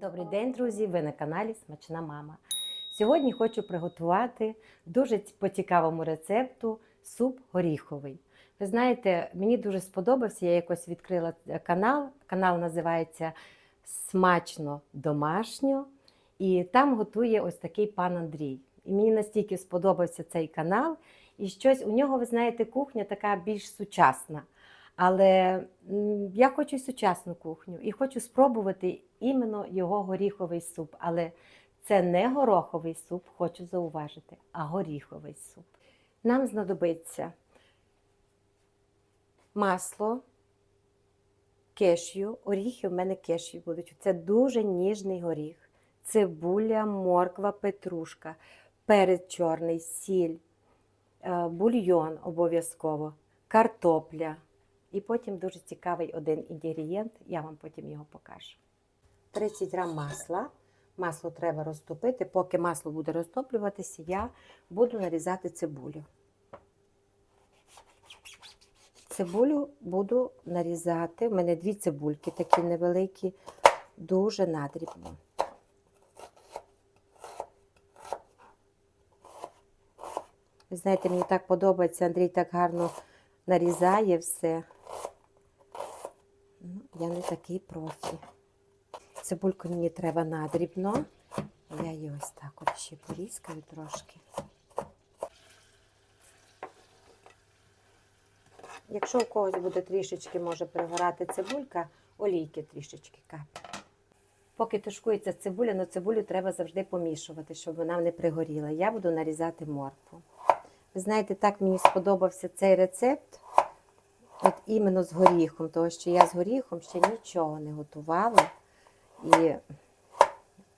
Добрий день, друзі! Ви на каналі Смачна Мама. Сьогодні хочу приготувати дуже по цікавому рецепту суп горіховий. Ви знаєте, мені дуже сподобався. Я якось відкрила е, канал. Канал називається Смачно домашньо. І там готує ось такий пан Андрій. І мені настільки сподобався цей канал. І щось у нього, ви знаєте, кухня така більш сучасна. Але я хочу сучасну кухню і хочу спробувати іменно його горіховий суп. Але це не гороховий суп, хочу зауважити, а горіховий суп. Нам знадобиться масло, кешю, оріхи в мене кешю будуть. Це дуже ніжний горіх, цибуля, морква, петрушка, перець чорний, сіль, е, бульйон обов'язково, картопля. І потім дуже цікавий один інгредієнт, я вам потім його покажу. 30 грам масла. Масло треба розтопити. Поки масло буде розтоплюватися, я буду нарізати цибулю. Цибулю буду нарізати. У мене дві цибульки такі невеликі, дуже надрібно. Ви знаєте, мені так подобається, Андрій так гарно нарізає все. Ну, я не такий профі. Цибульку мені треба надрібно. Я її ось так от ще порізкаю трошки. Якщо у когось буде трішечки, може пригорати цибулька, олійки трішечки капає. Поки тушкується цибуля, на цибулю треба завжди помішувати, щоб вона не пригоріла. Я буду нарізати моркву. Ви знаєте, так мені сподобався цей рецепт. От іменно з горіхом, тому що я з горіхом ще нічого не готувала. І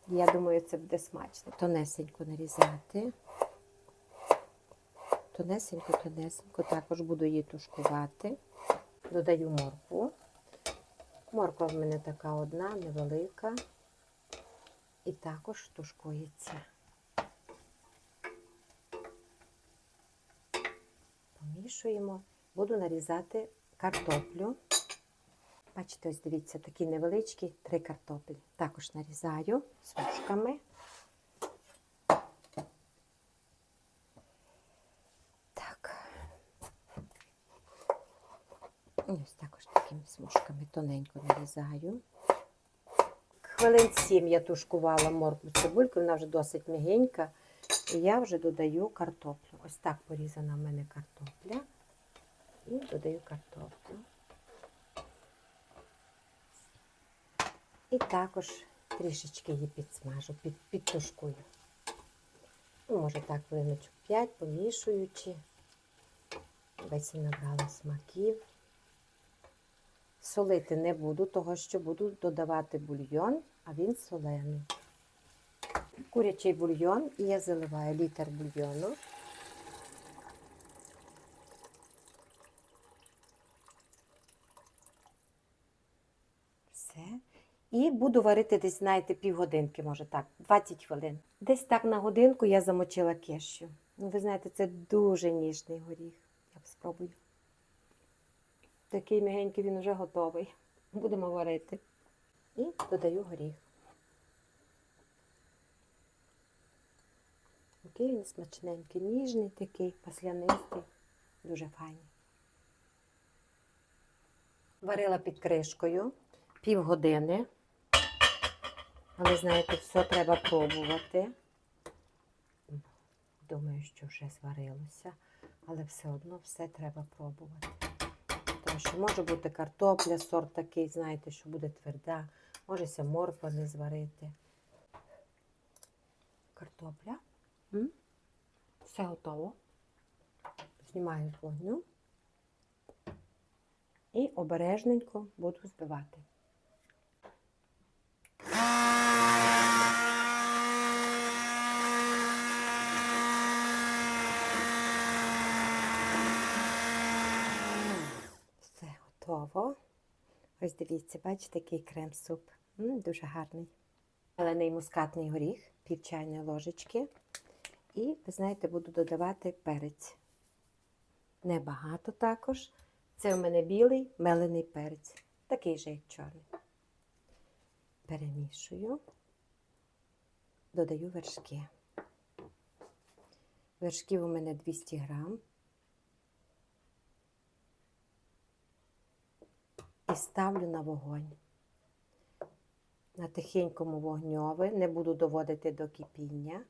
я думаю, це буде смачно. Тонесенько нарізати. Тонесенько, тонесенько. Також буду її тушкувати. Додаю моркву. Морква в мене така одна, невелика. І також тушкується. Помішуємо. Буду нарізати картоплю. Бачите, ось дивіться, такі невеличкі три картоплі. Також нарізаю смужками. Так. Ось також такими смужками тоненько нарізаю. Хвилин сім я тушкувала моркву цибульку, вона вже досить м'ягенька. І я вже додаю картоплю. Ось так порізана в мене картопля. І додаю картоплю. І також трішечки її підсмажу, під, підтушкую. Може так, хвилиночок 5, помішуючи. Весь набрала смаків. Солити не буду, того що буду додавати бульйон, а він солений. Курячий бульйон і я заливаю літр бульйону. Все. І буду варити десь, знаєте, півгодинки, може так, 20 хвилин. Десь так на годинку я замочила кешю. Ну, ви знаєте, це дуже ніжний горіх. Я спробую. Такий мягенький він вже готовий. Будемо варити. І додаю горіх. Такий він смачненький, ніжний такий, паслянистий, дуже файний. Варила під кришкою півгодини. Але, знаєте, все треба пробувати. Думаю, що вже зварилося, але все одно все треба пробувати. Тому що може бути картопля, сорт такий, знаєте, що буде тверда, може ся морква не зварити. Картопля. М? Все готово. Знімаю з вогню і обережненько буду збивати. Все готово. Ось дивіться, бачите, який крем-суп. Дуже гарний. Зелений мускатний горіх, пів чайної ложечки. І, ви знаєте, буду додавати перець. Небагато також. Це у мене білий мелений перець, такий же, як чорний. Перемішую, додаю вершки. Вершків у мене 200 грам. І ставлю на вогонь. На тихенькому вогньові, не буду доводити до кипіння.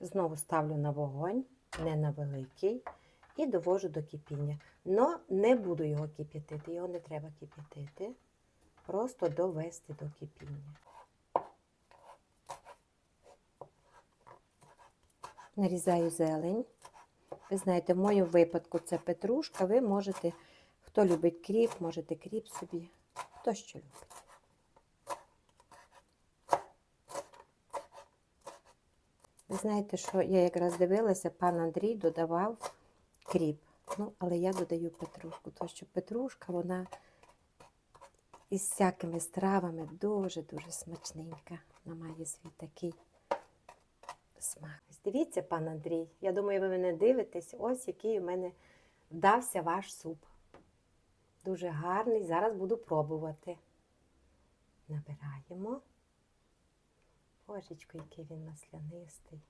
Знову ставлю на вогонь, не на великий, і довожу до кипіння. Но не буду його кип'ятити, його не треба кип'ятити. Просто довести до кипіння. Нарізаю зелень. Ви знаєте, в моєму випадку це петрушка. Ви можете, хто любить кріп, можете кріп собі, хто що любить. Ви знаєте, що я якраз дивилася, пан Андрій додавав кріп. Ну, але я додаю петрушку, тому що петрушка, вона із всякими стравами дуже-дуже смачненька. Вона має свій такий смак. Дивіться, пан Андрій, я думаю, ви мене дивитесь, ось який у мене вдався ваш суп. Дуже гарний. Зараз буду пробувати. Набираємо. Божечко, який він маслянистий.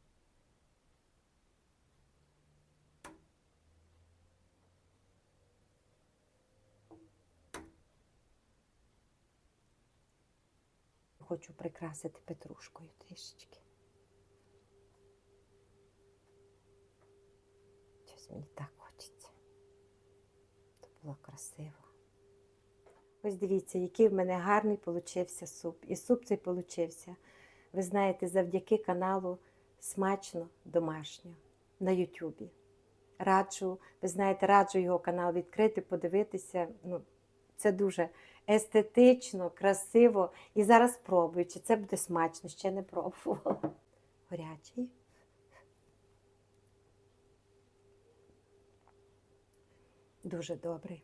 Хочу прикрасити петрушкою трішечки. Щось мені так хочеться. Це було красиво. Ось дивіться, який в мене гарний получився суп. І суп цей получився. Ви знаєте, завдяки каналу Смачно домашньо на Ютубі. Раджу, ви знаєте, раджу його канал відкрити, подивитися. Ну, це дуже естетично, красиво. І зараз спробую, чи це буде смачно, ще не пробувала. Горячий. Дуже добрий.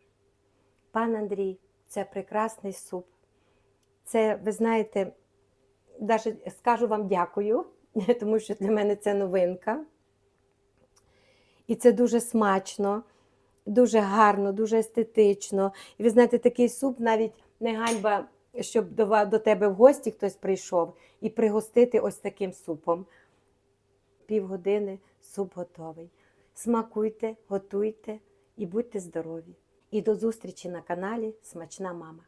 Пан Андрій, це прекрасний суп. Це, ви знаєте, навіть скажу вам дякую, тому що для мене це новинка. І це дуже смачно, дуже гарно, дуже естетично. І ви знаєте, такий суп навіть не ганьба, щоб до, до тебе в гості хтось прийшов і пригостити ось таким супом. Півгодини суп готовий. Смакуйте, готуйте і будьте здорові. І до зустрічі на каналі Смачна мама.